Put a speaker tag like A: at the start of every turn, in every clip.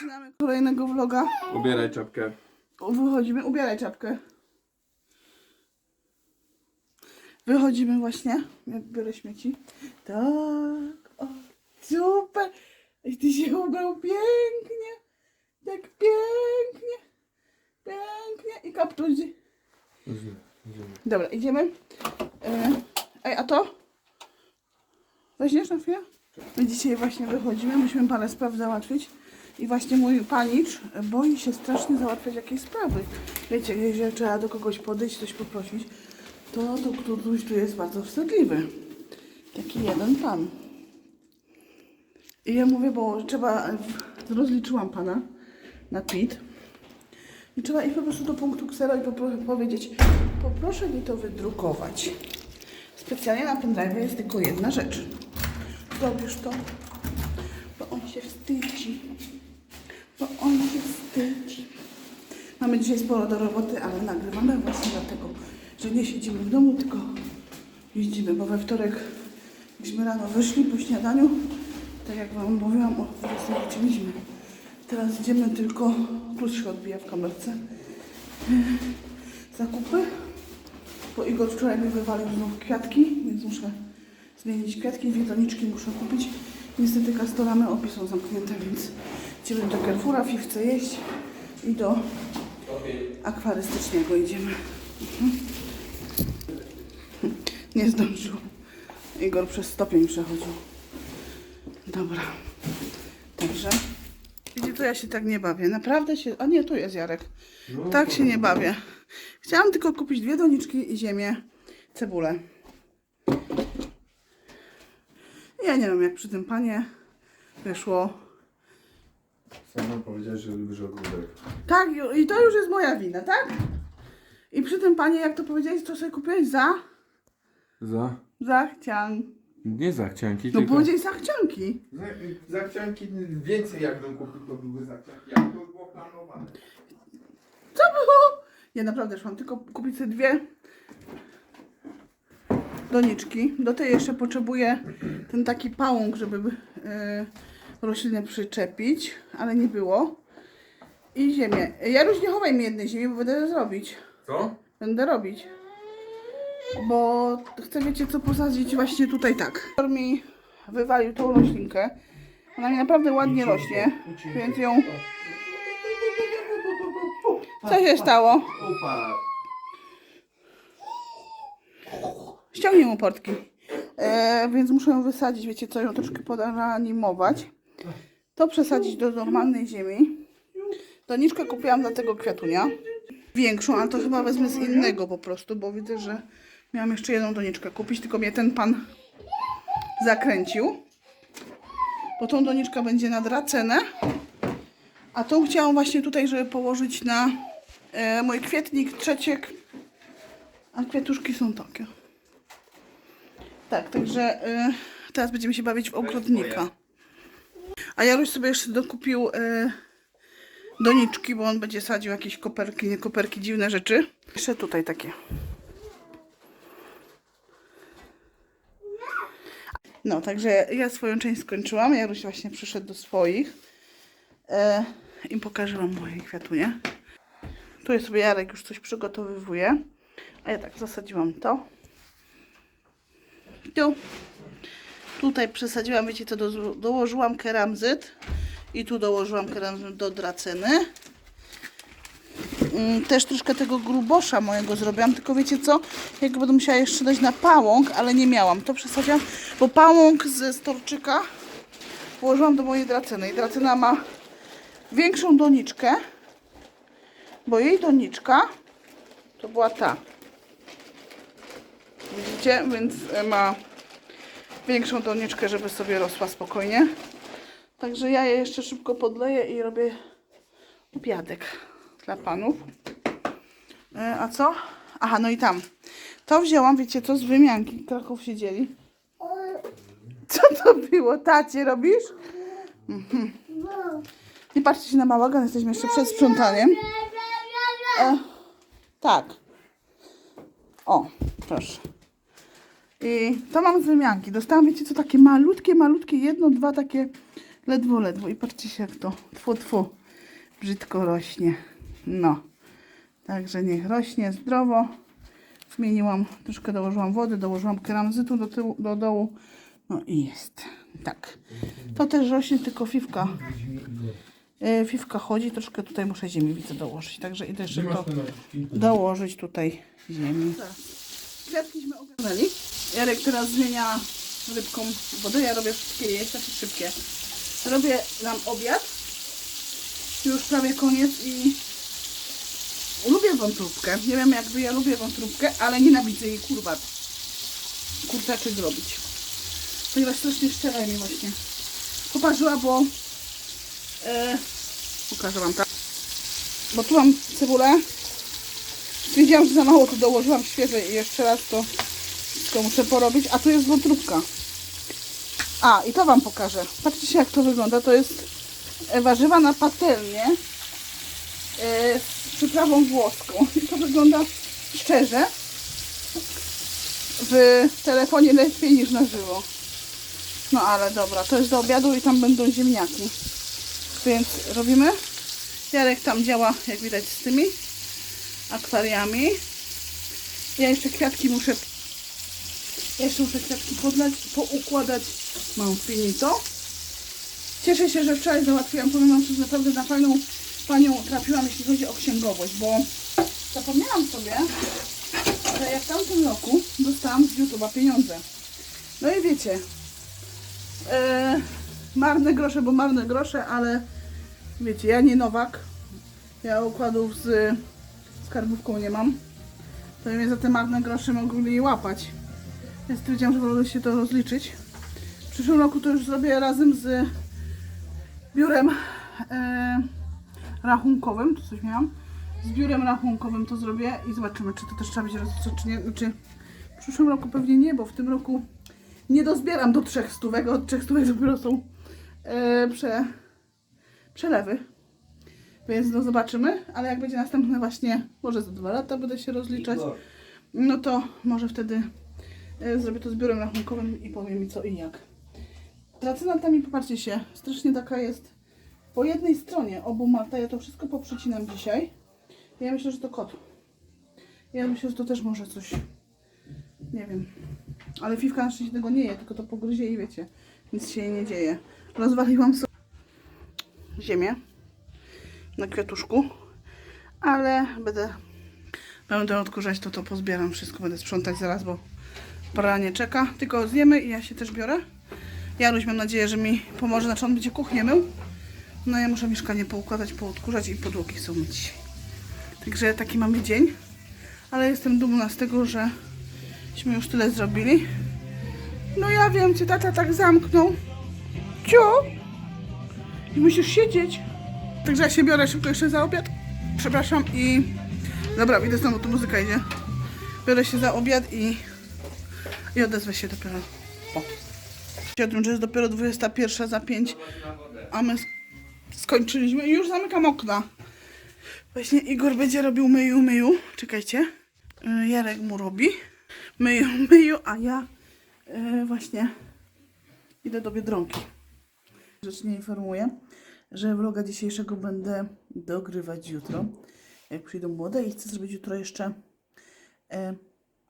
A: Zaczynamy kolejnego vloga.
B: Ubieraj czapkę.
A: Wychodzimy, ubieraj czapkę. Wychodzimy właśnie. Ja biorę śmieci. Tak. O, super. I ty się ubrał pięknie. Tak pięknie. Pięknie. I kaptur. gdzie- Dobra, idziemy. E, Ej, a to? Weźmiesz na chwilę? My dzisiaj właśnie wychodzimy, musimy parę spraw załatwić. I właśnie mój panicz boi się strasznie załatwiać jakieś sprawy. Wiecie, jeżeli trzeba do kogoś podejść, coś poprosić, to, to któryś tu jest bardzo wstydliwy. Taki jeden pan. I ja mówię, bo trzeba, rozliczyłam pana na PIT. I trzeba iść po prostu do punktu ksero i powiedzieć, poproszę mi to wydrukować. Specjalnie na pendrive jest tylko jedna rzecz. Zrobisz to, Bo on się wstydzi. Mamy dzisiaj sporo do roboty, ale nagrywamy właśnie dlatego, że nie siedzimy w domu, tylko jeździmy, bo we wtorek myśmy rano wyszli po śniadaniu, tak jak Wam mówiłam, o 20 wróciliśmy. Teraz idziemy tylko, klucz się odbija w kamerce, zakupy, bo Igor wczoraj mi wywalił znów kwiatki, więc muszę zmienić kwiatki, dwie muszę kupić. Niestety kastoramy opis są zamknięte, więc idziemy do Carrefoura, Fifce jeść i do akwarystycznego idziemy. Mhm. Nie zdążył. Igor przez stopień przechodził. Dobra. Także. Widzicie, to ja się tak nie bawię. Naprawdę się... A nie, tu jest Jarek. Tak się nie bawię. Chciałam tylko kupić dwie doniczki i ziemię, cebulę. Ja nie wiem, jak przy tym panie wyszło.
B: Sama powiedziałeś, że lubisz ogródek.
A: Tak, ju- i to już jest moja wina, tak? I przy tym panie, jak to powiedziałeś, co sobie kupiłeś za?
B: Za?
A: Za chcian.
B: Nie za chcianki,
A: No
B: tylko...
A: powiedziałeś za chcianki.
B: Za, za chcianki więcej jakbym kupił, to były za chcianki. Jak to było planowane?
A: Co było? Ja naprawdę szłam tylko kupić sobie dwie doniczki. Do tej jeszcze potrzebuję ten taki pałąk, żeby yy, rośliny przyczepić, ale nie było. I ziemię. Jaruś, nie chowaj mi jednej ziemi, bo będę zrobić.
B: Co?
A: Będę robić. Bo chcę, wiecie co, posadzić właśnie tutaj tak. Mi wywalił tą roślinkę. Ona mi naprawdę ładnie rośnie, więc ją... Co się stało? Ściągnij mu portki. E, więc muszę ją wysadzić, wiecie co, ją troszkę podanimować. To przesadzić do normalnej ziemi. Doniczkę kupiłam dla tego kwiatunia. Większą, ale to chyba wezmę z innego po prostu, bo widzę, że miałam jeszcze jedną doniczkę kupić, tylko mnie ten pan zakręcił. Bo tą doniczka będzie na dracenę. A tą chciałam właśnie tutaj, żeby położyć na e, mój kwietnik, trzeciek. A kwiatuszki są takie. Tak, także y, teraz będziemy się bawić w ogrodnika. A Jaruś sobie jeszcze dokupił y, doniczki, bo on będzie sadził jakieś koperki, nie koperki, dziwne rzeczy. Jeszcze tutaj takie. No, także ja swoją część skończyłam. Jaruś właśnie przyszedł do swoich. E, I pokażę wam moje kwiatunie. Tu sobie Jarek już coś przygotowywuje. A ja tak zasadziłam to. Tu. Tutaj przesadziłam, wiecie co, do, dołożyłam keramzyt. I tu dołożyłam keramzyt do draceny. Mm, Też troszkę tego grubosza mojego zrobiłam, tylko wiecie co, jak będę musiała jeszcze dać na pałąk, ale nie miałam. To przesadziłam, bo pałąk ze storczyka położyłam do mojej draceny. I dracena ma większą doniczkę, bo jej doniczka to była ta. Widzicie? Więc e, ma większą doniczkę, żeby sobie rosła spokojnie. Także ja je jeszcze szybko podleję i robię obiadek dla panów. E, A co? Aha, no i tam. To wzięłam, wiecie co, z wymianki. Kraków siedzieli. Co to było? Tacie robisz? Mhm. Nie patrzcie się na bałagan, jesteśmy jeszcze przed sprzątaniem. E, tak. O, proszę. I to mam z wymianki. Dostałam, wiecie co, takie malutkie, malutkie, jedno, dwa takie Ledwo, ledwo. I patrzcie się jak to tfu, tfu, brzydko rośnie. No. Także niech rośnie zdrowo. Zmieniłam, troszkę dołożyłam wody, dołożyłam keramzytu do, tyłu, do dołu. No i jest. Tak. To też rośnie, tylko fiwka. E, Fiwka chodzi, troszkę tutaj muszę ziemi widzę dołożyć. Także idę jeszcze to dołożyć tutaj ziemi. Kwiatkiśmy ogarnęli. Jarek teraz zmienia rybką wodę. Ja robię wszystkie jeść, takie szybkie. Robię nam obiad. Już prawie koniec i lubię wątróbkę. Nie wiem jak wy, ja lubię wątróbkę, ale nienawidzę jej kurwa kurczaczek robić. Ponieważ strasznie szczera mi właśnie poparzyła, bo e, pokażę wam tak. Bo tu mam cebulę. Wiedziałam, że za mało tu dołożyłam świeże i jeszcze raz to wszystko muszę porobić. A tu jest wątróbka. A, i to Wam pokażę. Patrzcie jak to wygląda. To jest e, warzywa na patelnię e, z przyprawą włoską. I to wygląda szczerze w telefonie lepiej niż na żywo. No ale dobra, to jest do obiadu i tam będą ziemniaki. Więc robimy. Jarek tam działa, jak widać, z tymi akwariami. Ja jeszcze kwiatki muszę jeszcze muszę kwiatki podlać, poukładać. Mam finito. Cieszę się, że wczoraj załatwiłam, powiem wam, że naprawdę na fajną panią trafiłam, jeśli chodzi o księgowość, bo zapomniałam sobie, że ja w tamtym roku dostałam z YouTube'a pieniądze. No i wiecie, e, marne grosze, bo marne grosze, ale wiecie, ja nie Nowak, ja układów z skarbówką nie mam, to mnie za te marne grosze mogli łapać. Więc stwierdziłam, że wolę się to rozliczyć. W przyszłym roku to już zrobię razem z biurem e, rachunkowym, tu coś miałam. Z biurem rachunkowym to zrobię i zobaczymy, czy to też trzeba będzie rozliczyć, czy nie. Znaczy, w przyszłym roku pewnie nie, bo w tym roku nie dozbieram do trzech stówek, od trzech stówek dopiero są e, prze, przelewy. Więc no zobaczymy, ale jak będzie następne właśnie, może za dwa lata będę się rozliczać, no to może wtedy e, zrobię to z biurem rachunkowym i powiem mi co i jak. Praca nad nami, popatrzcie się, strasznie taka jest po jednej stronie obu Marta, ja to wszystko poprzecinam dzisiaj. Ja myślę, że to kot. Ja myślę, że to też może coś, nie wiem. Ale Fiwka na szczęście tego nie je, tylko to pogryzie i wiecie, nic się jej nie dzieje. Rozwaliłam sobie ziemię na kwiatuszku, ale będę, będę odkurzać, to to pozbieram wszystko, będę sprzątać zaraz, bo pora nie czeka. Tylko zjemy i ja się też biorę. Jaruś mam nadzieję, że mi pomoże, znaczy on będzie kuchnię mył. No ja muszę mieszkanie poukładać, poodkurzać i podłogi chcą myć. Także taki mamy dzień, ale jestem dumna z tego, żeśmy już tyle zrobili. No ja wiem, cię tata tak zamknął. Ciu! I musisz siedzieć. Także ja się biorę szybko jeszcze za obiad. Przepraszam i... Dobra, idę znowu, tu muzyka idzie. Biorę się za obiad i... I odezwę się dopiero. O. Tym, że jest dopiero 21 za 5, a my sk- skończyliśmy i już zamykam okna. Właśnie Igor będzie robił myju, myju. Czekajcie. Y, Jarek mu robi. Myju, myju, a ja y, właśnie idę do Biedronki. Grzecznie informuję, że vloga dzisiejszego będę dogrywać jutro, jak przyjdą młode i chcę zrobić jutro jeszcze e,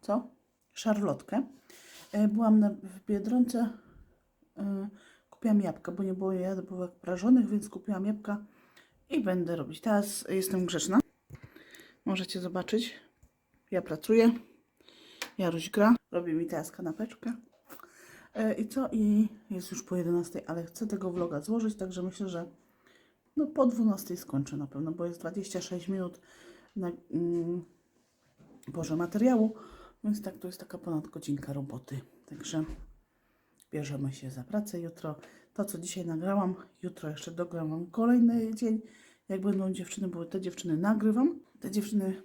A: co? Szarlotkę. E, byłam na, w Biedronce, e, kupiłam jabłka, bo nie było jabłek prażonych, więc kupiłam jabłka i będę robić. Teraz jestem grzeczna. Możecie zobaczyć. Ja pracuję. Jaruś gra. Robi mi teraz kanapeczkę. E, I co? I jest już po 11, ale chcę tego vloga złożyć, także myślę, że no po 12 skończę na pewno, bo jest 26 minut na mm, materiału, więc tak to jest taka ponad godzinka roboty. Także bierzemy się za pracę jutro. To, co dzisiaj nagrałam, jutro jeszcze dogram kolejny dzień. Jak będą dziewczyny, bo te dziewczyny nagrywam. Te dziewczyny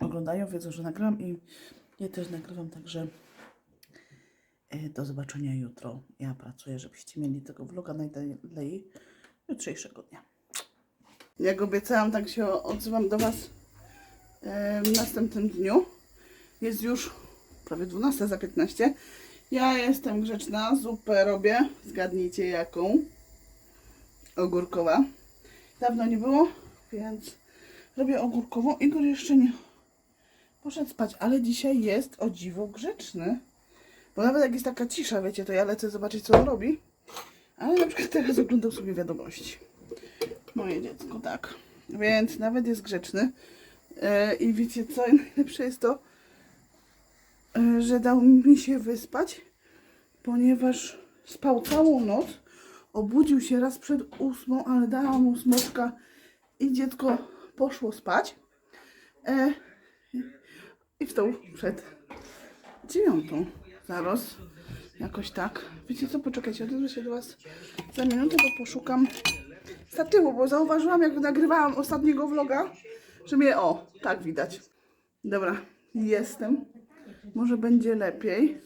A: oglądają, wiedzą, że nagram i ja też nagrywam, także e, do zobaczenia jutro. Ja pracuję, żebyście mieli tego vloga najdalej jutrzejszego dnia. Jak obiecałam, tak się odzywam do Was w następnym dniu. Jest już prawie 12 za 15. Ja jestem grzeczna, zupę robię. Zgadnijcie jaką. ogórkowa. Dawno nie było, więc robię ogórkową. Igor jeszcze nie poszedł spać, ale dzisiaj jest o dziwo grzeczny. Bo nawet jak jest taka cisza, wiecie, to ja lecę zobaczyć, co on robi. Ale na przykład teraz oglądał sobie wiadomości. Moje dziecko, tak. Więc nawet jest grzeczny. E, I wiecie co? Najlepsze jest to, e, że dał mi się wyspać, ponieważ spał całą noc. Obudził się raz przed ósmą, ale dała mu smoczka i dziecko poszło spać. E, I wstał przed dziewiątą. Zaraz. Jakoś tak. Wiecie co? Poczekajcie, odezwę się do Was za minutę, bo poszukam statywu, bo zauważyłam, jak nagrywałam ostatniego vloga, że mnie, o, tak widać. Dobra, jestem. Może będzie lepiej.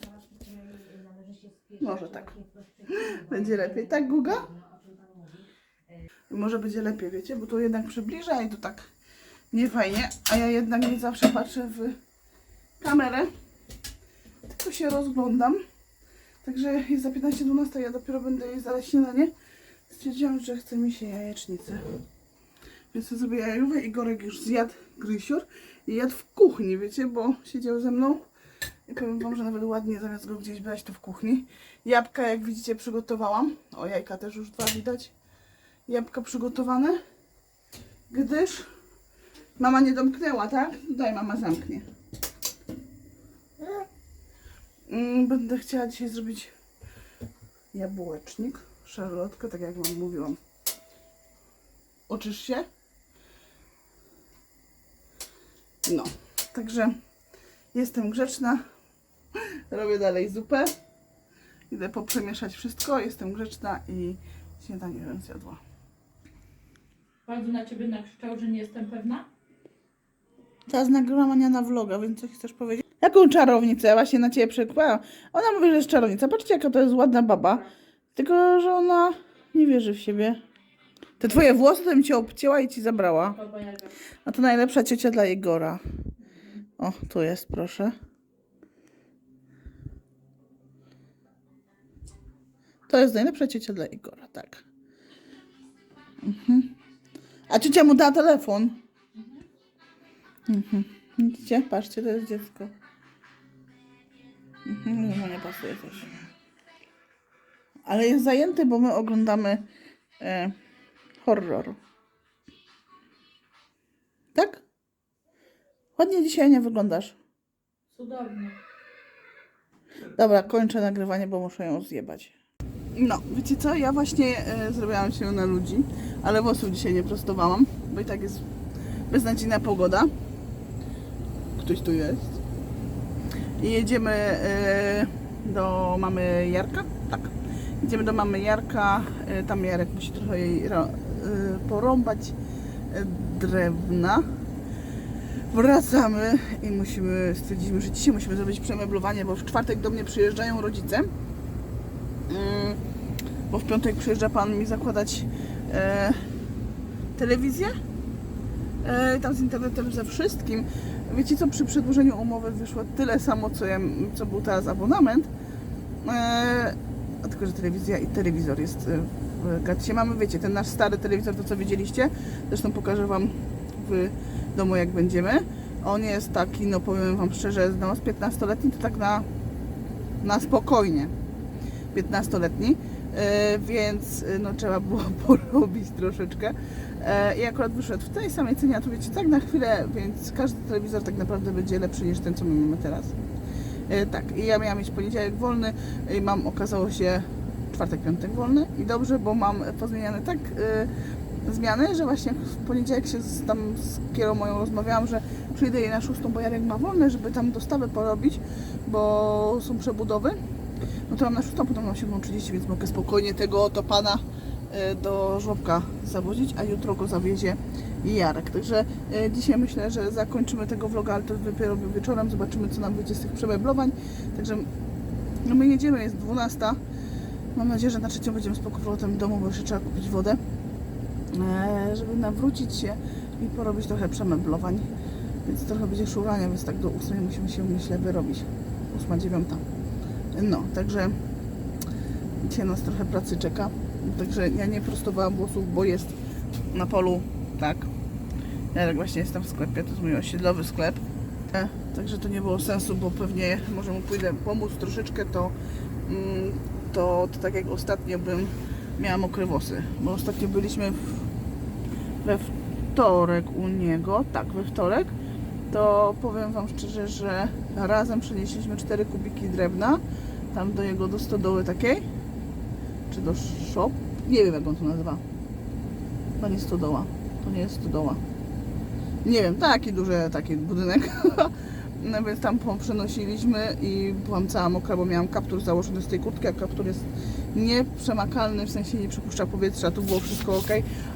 A: Może tak. Będzie lepiej. Tak, Guga? Może będzie lepiej, wiecie, bo to jednak przybliża i to tak nie fajnie, a ja jednak nie zawsze patrzę w kamerę, tylko się rozglądam. Także jest za 15-12, ja dopiero będę jeść zaraz śniadanie. Stwierdziłam, że chce mi się jajecznicę. Więc zrobię jajówę. Igorek już zjadł grysior i jadł w kuchni, wiecie, bo siedział ze mną. I powiem wam, że nawet ładnie zamiast go gdzieś brać, to w kuchni. Jabłka, jak widzicie, przygotowałam. O, jajka też już dwa widać. Jabłka przygotowane. Gdyż mama nie domknęła, tak? Daj, mama zamknie. Mm, Będę chciała dzisiaj zrobić jabłecznik, szarlotkę, tak jak wam mówiłam. Uczysz się? No, także jestem grzeczna. Robię dalej zupę. Idę poprzemieszać wszystko. Jestem grzeczna i śniadanie bym zjadła.
C: Bardzo na ciebie nakrzyczał, że nie jestem pewna.
A: Teraz nagrywam Ania na vloga, więc coś chcesz powiedzieć? Jaką czarownicę? Ja właśnie na ciebie przekłałam. Ona mówi, że jest czarownica. Patrzcie, jaka to jest ładna baba. Tylko, że ona nie wierzy w siebie. Te twoje włosy to bym cię obcięła i ci zabrała. A to najlepsza ciocia dla Igora. O, tu jest, proszę. To jest najlepsza ciocia dla Igora, tak. Mhm. A ciocia mu dała telefon. Mhm. Widzicie? Patrzcie, to jest dziecko. Mhm, no nie pasuje też. Ale jest zajęty, bo my oglądamy e, horror. Tak? Ładnie dzisiaj nie wyglądasz.
C: Cudownie.
A: Dobra, kończę nagrywanie, bo muszę ją zjebać. No, wiecie co? Ja właśnie e, zrobiłam się na ludzi, ale włosów dzisiaj nie prostowałam, bo i tak jest beznadziejna pogoda. Ktoś tu jest. Jedziemy e, do mamy Jarka? Tak. Idziemy do mamy Jarka. E, tam Jarek musi trochę jej e, porąbać drewna. Wracamy i musimy, stwierdziliśmy, że dzisiaj musimy zrobić przemeblowanie, bo w czwartek do mnie przyjeżdżają rodzice. Mm, Bo w piątek przyjeżdża pan mi zakładać telewizję. Tam z internetem ze wszystkim. Wiecie co, przy przedłużeniu umowy wyszło tyle samo, co, ja, co był teraz abonament. E, a tylko, że telewizja i telewizor jest e, w gacie. Mamy, wiecie, ten nasz stary telewizor, to co widzieliście. Zresztą pokażę Wam w domu, jak będziemy. On jest taki, no powiem Wam szczerze, no z 15-letni to tak na, na spokojnie. 15-letni, e, więc e, no trzeba było porobić troszeczkę. E, I akurat wyszedł w tej samej cenie, a tu wiecie, tak na chwilę, więc każdy telewizor tak naprawdę będzie lepszy niż ten, co my mamy teraz. E, Tak, i ja miałam mieć poniedziałek wolny i mam, okazało się, czwartek, piątek wolny i dobrze, bo mam pozmieniane tak e, zmiany, że właśnie w poniedziałek się z, tam z Kierą moją rozmawiałam, że przyjdę jej na szóstą, bo Jarek ma wolne, żeby tam dostawę porobić, bo są przebudowy. No to mam na szóstą, potem mam 7.30, więc mogę spokojnie tego oto pana e, do żłobka zawozić, a jutro go zawiezie Jarek. Także e, dzisiaj myślę, że zakończymy tego vloga, ale to dopiero wieczorem. Zobaczymy, co nam wyjdzie z tych przemeblowań. Także no my jedziemy, jest 12. Mam nadzieję, że na trzecią będziemy z w domu, bo jeszcze trzeba kupić wodę, e, żeby nawrócić się i porobić trochę przemeblowań. Więc trochę będzie szurania, więc tak do 8 musimy się, myślę, wyrobić. 8, 9. No, także dzisiaj nas trochę pracy czeka. Także ja nie prostowałam włosów, bo jest na polu, tak. Jarek właśnie jest tam w sklepie, to jest mój osiedlowy sklep. E, Także to nie było sensu, bo pewnie może mu pójdę pomóc troszeczkę, to, mm, to, to tak jak ostatnio bym miała mokre włosy. Bo ostatnio byliśmy w, we wtorek u niego, tak, we wtorek, to powiem Wam szczerze, że razem przenieśliśmy 4 kubiki drewna, tam do jego do stodoły takiej, czy do shop, nie wiem jak on to nazywa. Chyba nie stodoła, to nie jest stodoła. Nie wiem, taki duży taki budynek. No więc tam przenosiliśmy i byłam cała mokra, bo miałam kaptur założony z tej kurtki, a kaptur jest nieprzemakalny, w sensie nie przepuszcza powietrza, tu było wszystko ok,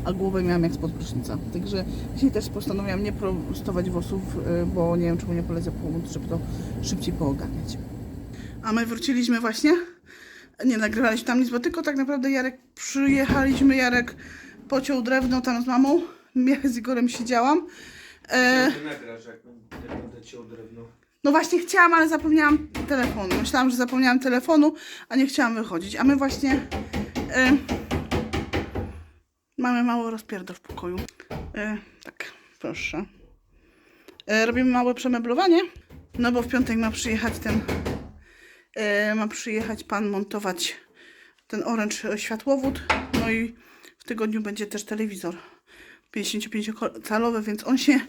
A: a głowę miałam jak spod prysznica. Także dzisiaj też postanowiłam nie prostować włosów, y, bo nie wiem czemu nie polecę pomóc, żeby to szybciej poogarniać. A my wróciliśmy właśnie, nie nagrywaliśmy tam nic, bo tylko tak naprawdę Jarek przyjechaliśmy, Jarek pociął drewno tam z mamą, ja z Igorem siedziałam. E,
B: Ty nagrasz, jak będę ciął drewno.
A: no właśnie chciałam, ale zapomniałam telefonu. Myślałam, że zapomniałam telefonu, a nie chciałam wychodzić. A my właśnie e, mamy mały rozpierdol w pokoju. E, tak, proszę. E, robimy małe przemeblowanie, no bo w piątek ma przyjechać ten, ma przyjechać pan montować ten orange światłowód, no i w tygodniu będzie też telewizor 55-calowy, więc on się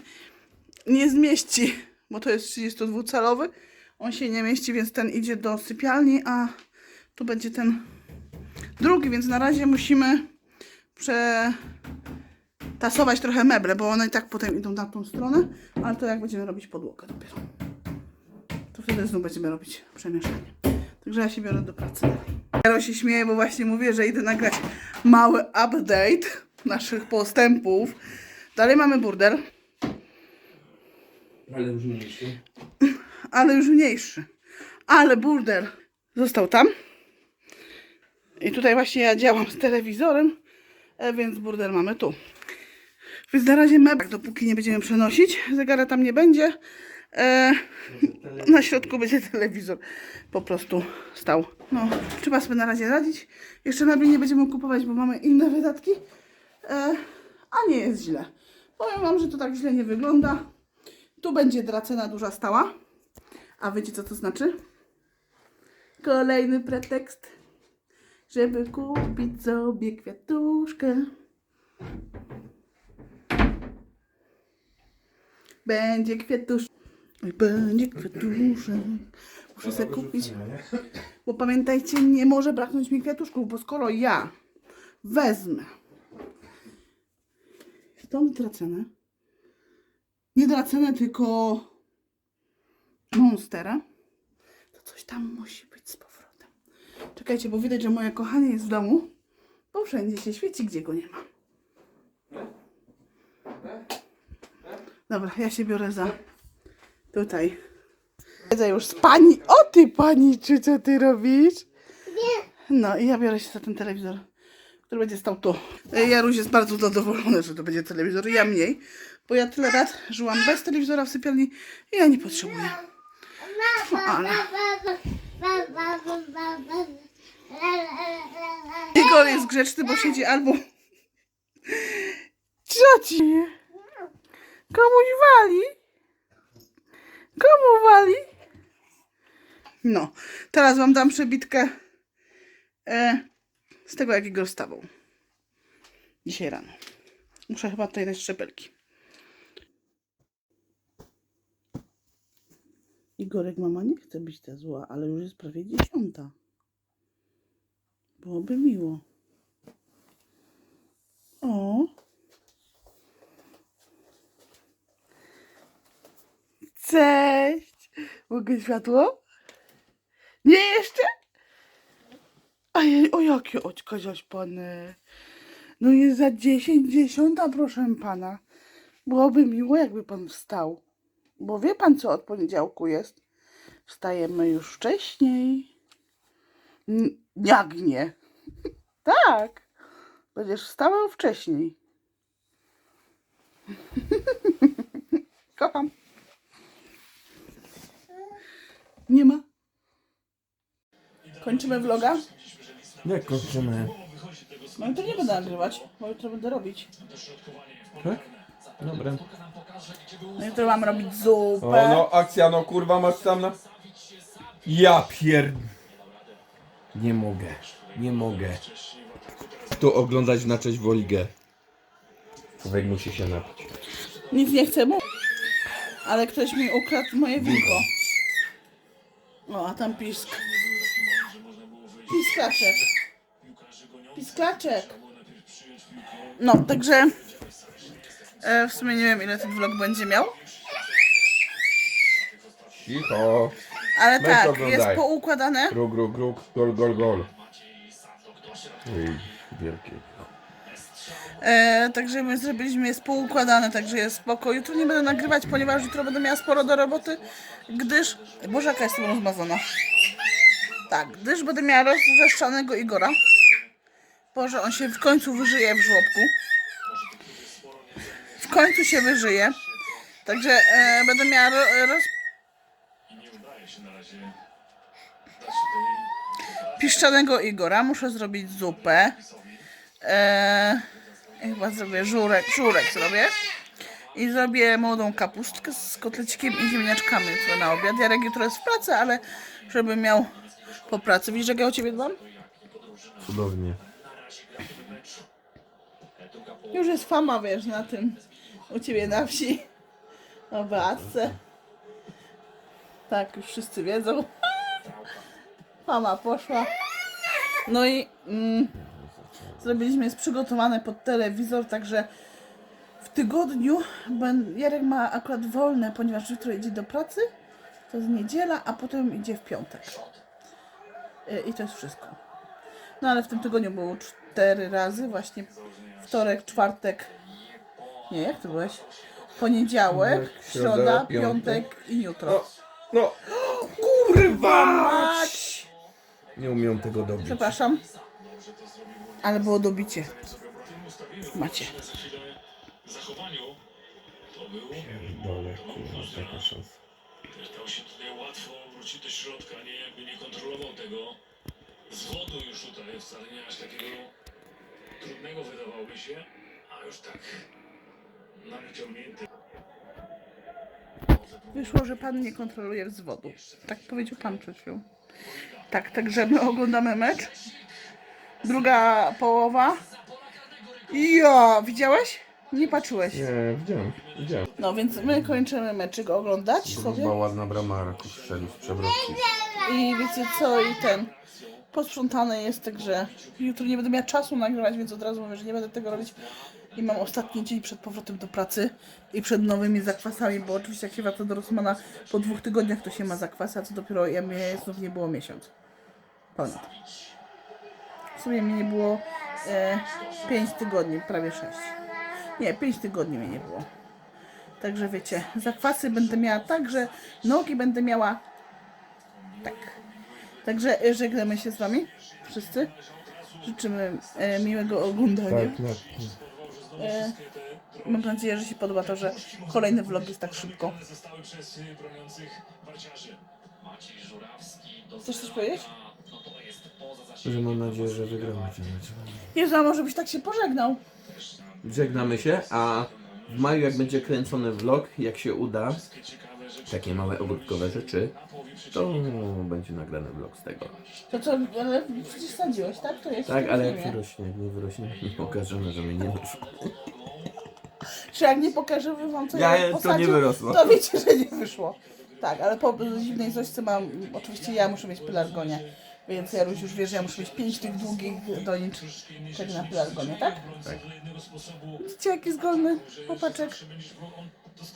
A: nie zmieści, bo to jest 32-calowy. On się nie mieści, więc ten idzie do sypialni, a tu będzie ten drugi, więc na razie musimy przetasować trochę meble, bo one i tak potem idą na tą stronę, ale to jak będziemy robić podłogę dopiero. Wtedy znów będziemy robić przemieszanie. Także ja się biorę do pracy. Jaro się śmieje, bo właśnie mówię, że idę nagrać mały update naszych postępów. Dalej mamy burdel.
B: Ale już mniejszy.
A: ale już mniejszy. Ale burdel został tam. I tutaj właśnie ja działam z telewizorem, e, więc burdel mamy tu. Więc na razie meblek, dopóki nie będziemy przenosić, zegara tam nie będzie. E, na środku będzie telewizor po prostu stał. No, trzeba sobie na razie radzić. Jeszcze mebli nie będziemy kupować, bo mamy inne wydatki. E, a nie jest źle. Powiem Wam, że to tak źle nie wygląda. Tu będzie dracena duża stała. A wiecie co to znaczy? Kolejny pretekst, żeby kupić sobie kwiatuszkę. Będzie kwiatuszek. Będzie kwiatuszek. Muszę sobie kupić. Bo pamiętajcie, nie może braknąć mi kwiatuszków, bo skoro ja wezmę. Stąd dracenę, nie dracenę, tylko monstera, to coś tam musi być z powrotem. Czekajcie, bo widać, że moje kochanie jest w domu, bo wszędzie się świeci, gdzie go nie ma. Dobra, ja się biorę za tutaj. Siedzę już z pani. O ty pani, czy co ty robisz? Nie. No i ja biorę się za ten telewizor, który będzie stał tu. Jaruś jest bardzo zadowolony, że to będzie telewizor. Ja mniej, bo ja tyle lat żyłam bez telewizora w sypialni i ja nie potrzebuję. No, ale Igor jest grzeczny, bo siedzi albo... Co ci? Komuś wali? Komu wali? No, teraz wam dam przebitkę e, z tego, jak Igor wstawał. Dzisiaj rano. Muszę chyba tutaj dać szczepelki. Igorek, mama nie chce być ta zła, ale już jest prawie dziesiąta. Byłoby miło. O. Cześć. Mogę światło? Nie jeszcze? Ojej, o jakie oczka zaśpane. No jest za dziesięć dziesiąta, proszę pana. Byłoby miło, jakby pan wstał. Bo wie pan, co od poniedziałku jest? Wstajemy już wcześniej. N- Jak nie? tak. Będziesz wstawał wcześniej. Kocham. Nie ma. Kończymy vloga.
B: Jak kończymy?
A: No i to nie będę nagrywać, bo jutro będę robić.
B: Tak? Dobra.
A: No jutro mam robić zupę.
B: O no, akcja, no kurwa, masz tam na... Ja pier... Nie mogę, nie mogę. Tu oglądać na cześć Woligę. Człowiek musi się napić.
A: Nic nie chcę mu. Ale ktoś mi ukradł moje winko. O, a tam pisk. Pisklaczek. Pisklaczek. No, także e, w sumie nie wiem ile ten vlog będzie miał.
B: Cicho.
A: Ale
B: Weź
A: tak,
B: oglądaj.
A: jest poukładane.
B: Gru, gru, gru, gol, gol, gol. Ej, wielkie.
A: E, także my zrobiliśmy, jest poukładane, także jest spoko. Jutro nie będę nagrywać, ponieważ jutro będę miała sporo do roboty, gdyż... Boże, jaka jestem rozmazana. Tak, gdyż będę miała rozwrzeszczanego Igora. Boże, on się w końcu wyżyje w żłobku. W końcu się wyżyje. Także e, będę miała ro, roz... piszczanego Igora. Muszę zrobić zupę. E, chyba zrobię żurek, żurek zrobię. I zrobię młodą kapustkę z kotlecikiem i ziemniaczkami jutro na obiad. Jarek jutro jest w pracy, ale żeby miał po pracy. Widzisz, jak ja o ciebie dbam?
B: Cudownie.
A: Już jest fama, wiesz, na tym u ciebie na wsi. O Beatce. Tak, już wszyscy wiedzą. Fama poszła. No i mm, zrobiliśmy, jest przygotowane pod telewizor, także w tygodniu Jarek ma akurat wolne, ponieważ jutro idzie do pracy. To jest niedziela, a potem idzie w piątek. I, I to jest wszystko. No ale w tym tygodniu było cztery razy, właśnie wtorek, czwartek. Nie, jak to byłeś? Poniedziałek,
B: środa, piątek.
A: i jutro.
B: No, kurwa!
A: Mać!
B: Nie umiem tego dobić.
A: Przepraszam. Ale było dobicie. Macie.
D: zachowaniu to był.
B: Dole, kurwa, taka szansa.
D: Się tutaj łatwo wrócić do środka, nie jakby nie kontrolował tego. Z wodu już tutaj wcale nie aż takiego trudnego wydawałoby się, a już tak na wyciągnięty.
A: Wyszło, że pan nie kontroluje wzwodu. Tak powiedział pan przed chwilą. Tak, także my oglądamy mecz. Druga połowa. Ja, widziałeś? Nie patrzyłeś.
B: Nie, widziałem, widziałem.
A: No więc my kończymy meczyk oglądać sobie.
B: Chyba ładna brama Raków strzelił z przewrotki.
A: I wiecie co, i ten posprzątane jest, także jutro nie będę miała czasu nagrywać, więc od razu mówię, że nie będę tego robić. I mam ostatni dzień przed powrotem do pracy i przed nowymi zakwasami, bo oczywiście jak się wraca do Rosmana po dwóch tygodniach to się ma zakwasy, a co dopiero ja mnie znów nie było miesiąc. Ponad. W sumie mnie nie było e, 5 tygodni, prawie 6. Nie, 5 tygodni mnie nie było. Także wiecie, zakwasy będę miała tak, że nogi będę miała tak. Także e, żegnamy się z Wami wszyscy. Życzymy e, miłego oglądania.
B: Tak, no.
A: E, mam nadzieję, że się podoba to, że kolejny vlog jest tak szybko. Chcesz coś powiedzieć?
D: no to jest poza zasięgiem.
B: Że mam nadzieję, że wygramy ten mecz.
A: Jezu, a może byś tak się pożegnał?
E: Żegnamy się, a w maju jak będzie kręcony vlog, jak się uda, takie małe ogródkowe rzeczy, to będzie nagrany vlog z tego.
A: To co, ale przecież sadziłeś, tak? To jest
E: Tak, ale jak wyrośnie, jak nie wyrośnie, nie pokażemy, że mnie nie wyszło.
A: Czy jak nie pokażę wam, co
E: Ja- to
A: posadził,
E: nie wyrosło.
A: to wiecie, że nie wyszło. Tak, ale po zimnej zośce mam, oczywiście ja muszę mieć pelargonię, więc Jaruś już wie, że ja muszę mieć pięć tych długich doniczek tak na pelargonię, tak?
D: tak.
A: Widzicie, jaki golny chłopaczek?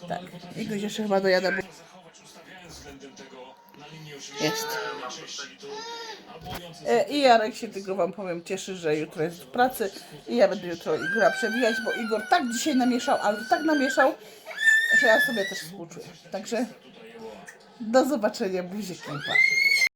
A: Tak, i goś jeszcze chyba dojada, bo Jest. E, I Jarek się tylko wam powiem cieszy, że jutro jest w pracy i ja będę jutro Igora przewijać, bo Igor tak dzisiaj namieszał, ale tak namieszał, że ja sobie też współczuję. Także do zobaczenia, buziek kępa.